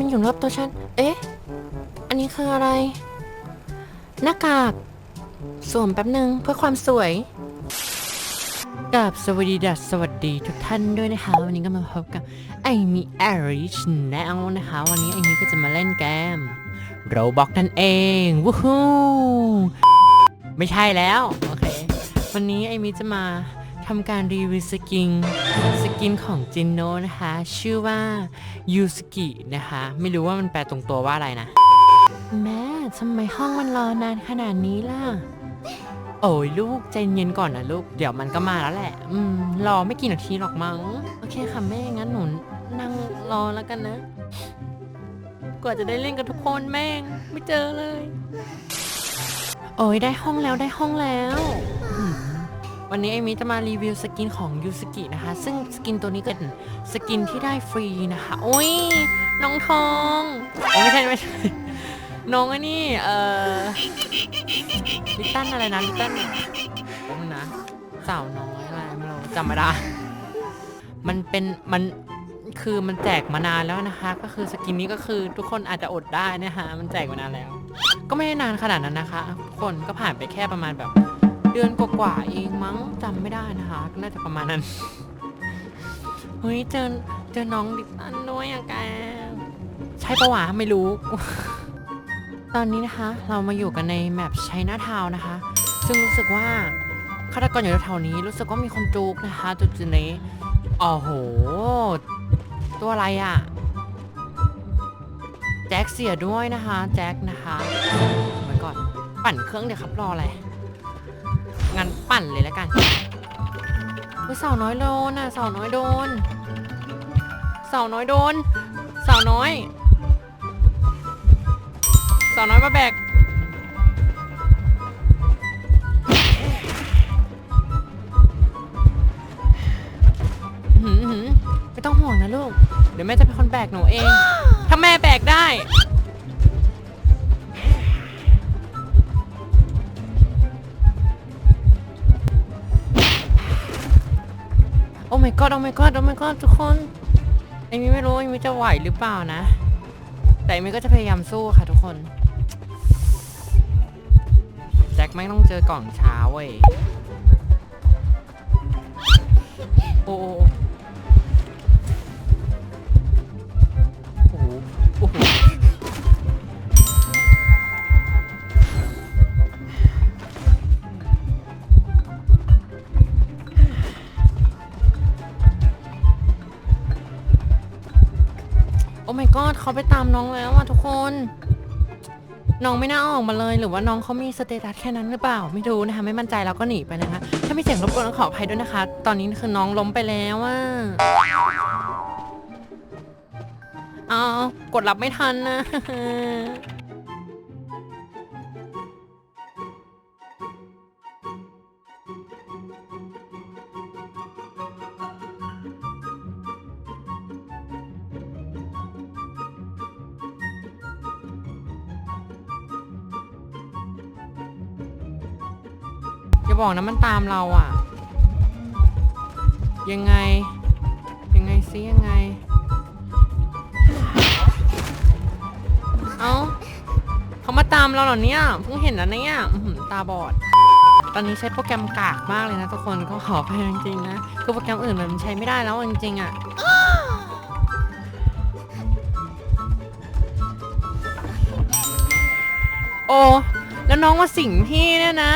มันอยู่รอบตัวฉัน เอ๊ะ อันนี้คืออะไร หน้ากาก สวมแป๊บหนึ่งเพื่อความสวยกับสวัสดีดัสสวัสดีทุกท่านด้วยนะคะ วันนี้ก็มาพบกับไอมีแอริชแนลนะคะ วันนี้ไอมีก็จะมาเล่นเกมโรบอกนั่นเองวู้ฮู้ไม่ใช่แล้ว โอเค วันนี้ไอมีจะมาำการรีวิวสกินสกินของจินโนนะคะ ชื่อว่ายูสกินะคะ ไม่รู้ว่ามันแปลตรงตัวว่าอะไรนะ แม่ทำไมห้องมันรอนานขนาดนี้ล่ะ โอ้ยลูกใจเย็นก่อนนะลูก เดี๋ยวมันก็มาแล้วแหละ อืม รอไม่กี่นาทีหรอกมั้ง โอเคค่ะแม่ งั้นหนูนั่งรอแล้วกันนะ กว่าจะได้เล่นกับทุกคนแม่ง ไม่เจอเลย โอ้ยได้ห้องแล้วได้ห้องแล้วอืม วันนี้ไอมิจะมารีวิวสกินของยูสกินะคะ ซึ่งสกินตัวนี้เป็นสกินที่ได้ฟรีนะคะ โอ้ย น้องทองอไม่ใช่ไม่ใช่ น้องอันนี้เอ่อลิตเติ้ลอะไรนะลิตเติ้ลแป๊บนึงนะสาวน้อยอะไรไม่รู้จำไม่ได้ มันเป็นมันคือมันแจกมานานแล้วนะคะ ก็คือสกินนี้ก็คือทุกคนอาจจะอดได้นะคะมันแจกมานานแล้ว ก็ไม่ได้นานขนาดนั้นนะคะทุกคนก็ผ่านไปแค่ประมาณแบบ เดือนกว่าๆเองมั้งจำไม่ได้นะคะก็น่าจะประมาณนั้น เฮ้ยเจอเจอน้องลิตเติ้ลด้วยอะแกใช่ปะวะไม่รู้ ตอนนี้นะคะ เรามาอยู่กันในแมปชัยนาทาวนะคะ ซึ่งรู้สึกว่าฆาตกรอยู่แถวๆนี้ รู้สึกว่ามีคนจุกนะคะจุดจุดนี้โอ้โห ตัวอะไรอะ่ะแจ็คเสียด้วยนะคะ แจ็คนะคะไว้ก่อน ปั่นเครื่องเดี๋ยวครับรออะไร ปั่นเลยแล้วกันเฮ้ยสาวน้อยโดนอะสาวน้อยโดนสาวน้อยโดนสาวน้อยสาวน้อยมาแบกไม่ต้องห่วงนะลูก เดี๋ยวแม่จะเป็นคนแบกหนูเอง ถ้าแม่แบกได้ my god โอ้ my god โอ้ my god ทุกคนไอ้มีไม่รู้ไอ้มีจะไหวหรือเปล่านะ แต่มย์ก็จะพยายามสู้ค่ะทุกคนแจ็คไม่ต้องเจอกล่องเช้าเว้ยโอ้โอ้โอ้โห อ้โอ้ my god เขาไปตามน้องแล้วอะทุกคน น้องไม่น่าออกมาเลย หรือว่าน้องเขามีสเตตัสแค่นั้นหรือเปล่า ไม่รู้นะคะ ไม่มั่นใจเราก็หนีไปนะคะ ถ้ามีเสียงรบกวนก็ขออภัยด้วยนะคะ ตอนนี้คือน้องล้มไปแล้วว่าอ้าวกดรับไม่ทันนะ บอกนะมันตามเราอะ ยังไง ยังไงซิยังไง เอ้าเขามาตามเราเหรอเนี่ยเพิ่งเห็นนะเนี่ยอื้อหือตาบอด ตอนนี้ใช้โปรแกรมกากมากเลยนะทุกคนก็ขอไปจริงๆนะคือโปรแกรมอื่นมันใช้ไม่ได้แล้วจริงๆอะโอ้แล้วน้องมาสิงพี่เนี่ยนะ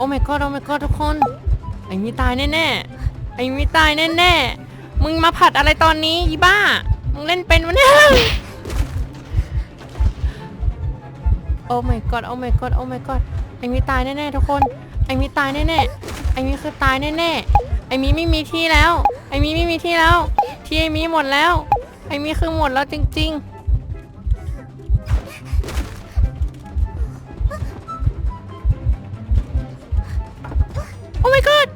อ้ my god โอ้ my god ทุกคน ไอ้มีตายแน่ๆ ไอ้มีตายแน่ๆ มึงมาผัดอะไรตอนนี้อีบ้า มึงเล่นเป็นวะเนี่ย โอ้ my god โอ้ my god โอ้ my god ไอ้มีตายแน่ๆทุกคน ไอ้มีตายแน่ๆ ไอ้มีคือตายแน่ๆ ไอ้มีไม่มีที่แล้ว ไอ้มีไม่มีที่แล้ว ที่ไอ้มีหมดแล้ว ไอ้มีคือหมดแล้วจริง ๆ โอ้ my god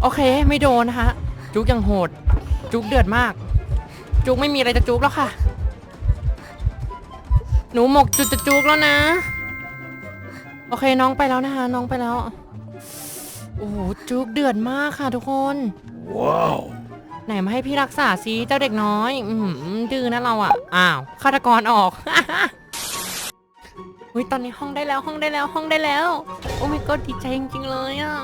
โอเค ไม่โดนนะคะจุกยังโหด จุกเดือดมาก จุกไม่มีอะไรจะจุกแล้วค่ะ หนูหมกจุดจะจุกแล้วนะ โอเคน้องไปแล้วนะคะ น้องไปแล้ว โอ้โหจุกเดือดมากค่ะทุกคน ว้าว ไหนมาให้พี่รักษาซิเจ้าเด็กน้อย อืมดื้อนะเราอะ อ้าวฆาตกรออก อุ้ยตอนนี้ห้องได้แล้วห้องได้แล้วห้องได้แล้ว โอ้ my god ดีใจจริงๆเลยอะ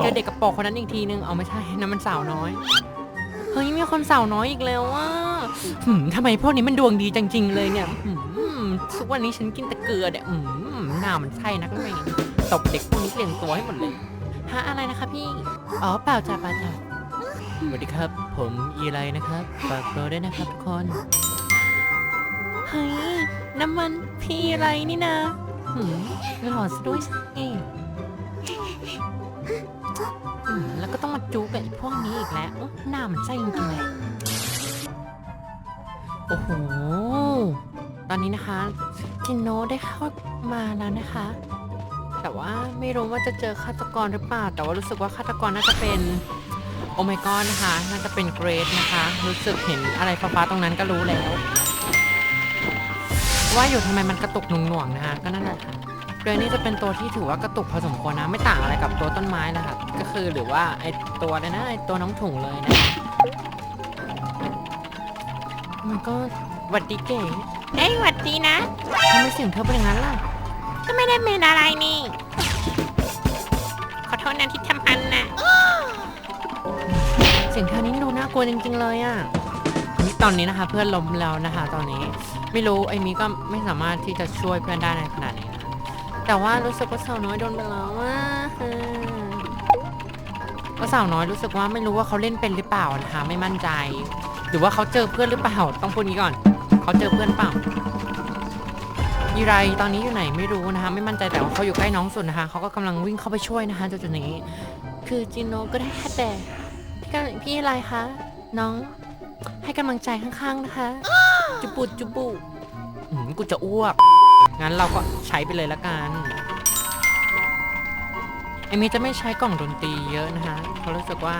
เจอ Wow. เด็กกระโปรงคนนั้นอีกทีนึงเอาไม่ใช่นั่นมันสาวน้อย เฮ้ยมีคนสาวน้อยอีกแล้วอะหืมทำไมพวกนี้มันดวงดีจริง ๆ เลยเนี่ยหืมทุกวันนี้ฉันกินแต่เกลือเนี่ยอืมหน้ามันใช่นักไม่ตบเด็กพวกนี้เปลี่ยนตัวให้หมดเลยฮะอะไรนะคะพี่ อ๋อเปล่าจ้ะเปล่าจ้ะ สวัสดีครับ ผมอีไลนะครับ ฝากตัวด้วยนะครับทุกคน เฮ้ย น้ำมันพี่อะไรนี่นะหืมหล่อซะด้วยสิอืมแล้วก็ต้องมาจูกับไอ้พวกนี้อีกแล้วอุ๊ยหน้ามันไส้จริงๆเลยโอ้โห ตอนนี้นะคะจินโนได้เข้ามาแล้วนะคะ แต่ว่าไม่รู้ว่าจะเจอฆาตกรหรือเปล่า แต่ว่ารู้สึกว่าฆาตกรน่าจะเป็น โอ my god นะคะน่าจะเป็นเกรดนะคะ รู้สึกเห็นอะไรฟ้าๆตรงนั้นก็รู้แล้ว ว่าอยู่ทำไมมันกระตุกหน่วงๆนะคะก็นั่นแหละค่ะเกรดนี่จะเป็นตัวที่ถือว่ากระตุกพอสมควรนะ ไม่ต่างอะไรกับตัวต้นไม้นะคะก็คือหรือว่าไอตัวเลยนะไอตัวน้องถุงเลยนะมันก็หวัดดีเก๋เอ้ยหวัดดีนะทำไมเสียงเธอเป็นอย่างนั้นล่ะ ก็ไม่ได้เป็นอะไรนี่ ขอโทษนะที่ทำพันน่ะ สียงเธอนี่ดูน่ากลัวจริงๆเลยอะ่ะตอนนี้นะคะ เพื่อนล้มแล้วนะคะ ตอนนี้ไม่รู้ไอ้มีก็ไม่สามารถที่จะช่วยเพื่อนได้ในขนาดนี้นะคะแต่ว่ารู้สึกว่าสาวน้อยโดนไปแล้วว่าว่าสาวน้อยรู้สึกว่าไม่รู้ว่าเขาเล่นเป็นหรือเปล่านะคะไม่มั่นใจ หรือว่าเขาเจอเพื่อนหรือเปล่าต้องพูดงี้ก่อนเขาเจอเพื่อนเปล่ายีไรตอนนี้อยู่ไหนไม่รู้นะคะ ไม่มั่นใจแต่ว่าเขาอยู่ใกล้น้องสุดนะคะเขาก็กำลังวิ่งเข้าไปช่วยนะคะจุดนี้ คือจินโนก็ได้แต่ กำลังพี่อะไรคะ น้อง ให้กำลังใจข้างๆนะคะ จุบุจุบุอืมกูจะอ้วก งั้นเราก็ใช้ไปเลยละกันเอมี่จะไม่ใช้กล่องดนตรีเยอะนะคะเขาะรู้สึกว่า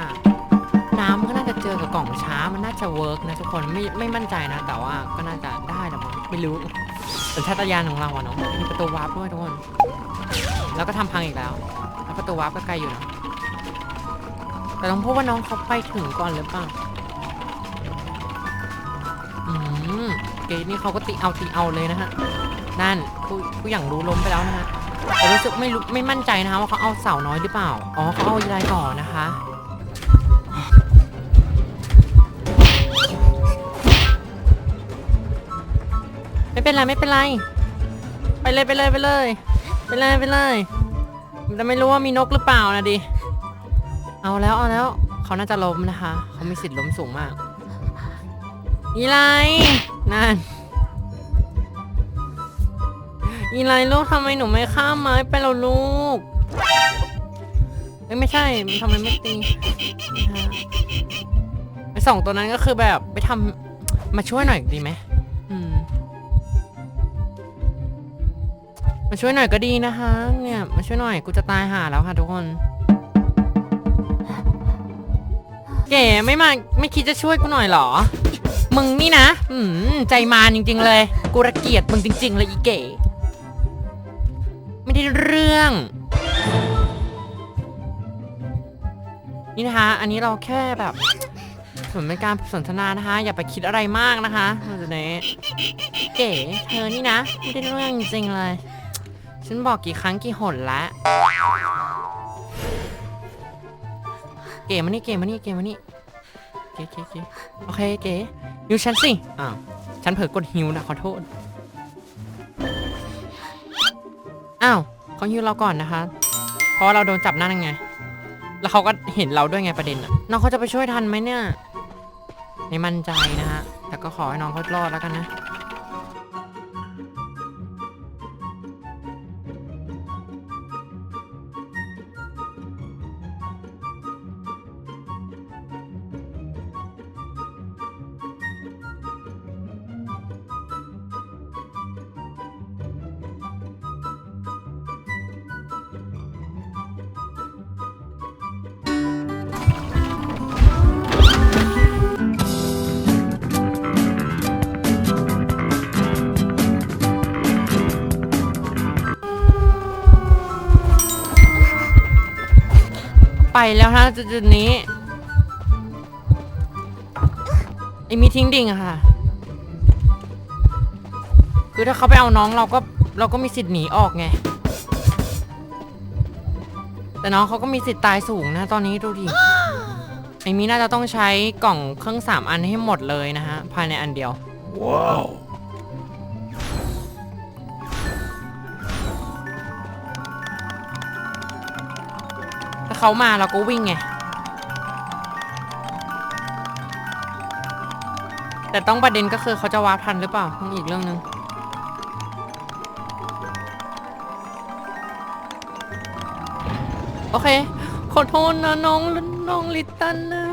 น้ำก็น่าจะเจอกับกล่องช้ามันน่าจะเวิร์กนะทุกคนไม่ไม่มั่นใจนะ แต่ว่าก็น่าจะได้แหละมั้งไม่รู้สัญชาตญาณของเราอะเนาะมีประตูวาร์ปด้วยทุกคน แล้วก็ทำพังอีกแล้วแล้วประตูวาร์ปก็ไกลอยู่นะ แต่ต้องพูดว่าน้องเขาไปถึงก่อนหรือเปล่า อืมเกดนี่เขาก็ตีเอาตีเอาเลยนะฮะ นั่นผู้ผู้อย่างรู้ล้มไปแล้วนะฮะแต่รู้สึกไม่รู้ไม่มั่นใจนะคะว่าเขาเอาเสาน้อยหรือเปล่า อ๋อเขาเอายีไรก่อนนะคะ ไม่เป็นไรไม่เป็นไร ไปเลยไปเลยไปเลย ไปเลยไปเลยแต่ไม่รู้ว่ามีนกหรือเปล่านะดิ เอาแล้วเอาแล้วเขาน่าจะล้มนะคะ เขามีสิทธิ์ล้มสูงมากอีไลนั่นอีไลลูกทำไมหนูไม่ข้ามไม้ไปแล้วลูกเอ้ยไม่ใช่ทำไมไม่ตีไอสองตัวนั้นก็คือแบบไปทำมาช่วยหน่อยดีไหมอืมมาช่วยหน่อยก็ดีนะคะ เนี่ย มาช่วยหน่อยกูจะตายหาแล้วค่ะทุกคน เก๋ไม่มาไม่คิดจะช่วยกูหน่อยเหรอ มึงนี่นะ อืมใจมารจริง ๆ เลย กูระเกียดมึงจริง ๆ เลยอีเก๋ ไม่ได้เรื่อง นี่นะคะ อันนี้เราแค่แบบส่วนเป็นการสนทนานะคะ อย่าไปคิดอะไรมากนะคะเราจะเนี้เก๋เธอนี่นะ ไม่ได้เรื่องจริงๆเลย ฉันบอกกี่ครั้งกี่หนแล้ว เก๋มานี่เก๋มานี่เก๋มานี่เก๋เก๋เก๋โอเคเก๋ฮิวฉันสิอ้าวฉันเผลอกดฮิวนะขอโทษอ้าวเขาฮิวเราก่อนนะคะ เพราะว่าเราโดนจับหน้านั่นไง แล้วเขาก็เห็นเราด้วยไงประเด็นอะน้องเขาจะไปช่วยทันไหมเนี่ยไม่มั่นใจนะฮะแต่ก็ขอให้น้องเขารอดแล้วกันนะ ไปแล้วนะจุดๆนี้ไอมีทิ้งดิ่งอะค่ะ คือถ้าเขาไปเอาน้องเราก็เราก็มีสิทธิ์หนีออกไง แต่น้องเขาก็มีสิทธิ์ตายสูงนะ ตอนนี้ดูดิไอมีน่าจะต้องใช้กล่องเครื่องสามอันให้หมดเลยนะฮะ ภายในอันเดียว Wow. ถ้า เขามาเราก็วิ่งไง แต่ต้องประเด็นก็คือเขาจะวาร์ปทันหรือเปล่าต้องอีกเรื่องหนึ่งโอเค ขอโทษนะน้องน้องลิตตันนะ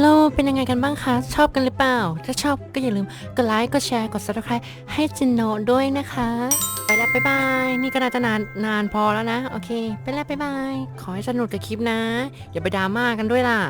โลเป็นยังไงกันบ้างคะ ชอบกันหรือเปล่า ถ้าชอบก็อย่าลืมกดไลค์ กดแชร์ กด subscribe ให้จินโนด้วยนะคะ ไปแล้วบ๊ายบาย นี่ก็น่าจะนานนานพอแล้วนะ โอเค ไปแล้วบ๊ายบาย ขอให้สนุกกับคลิปนะ อย่าไปดราม่ากันด้วยล่ะ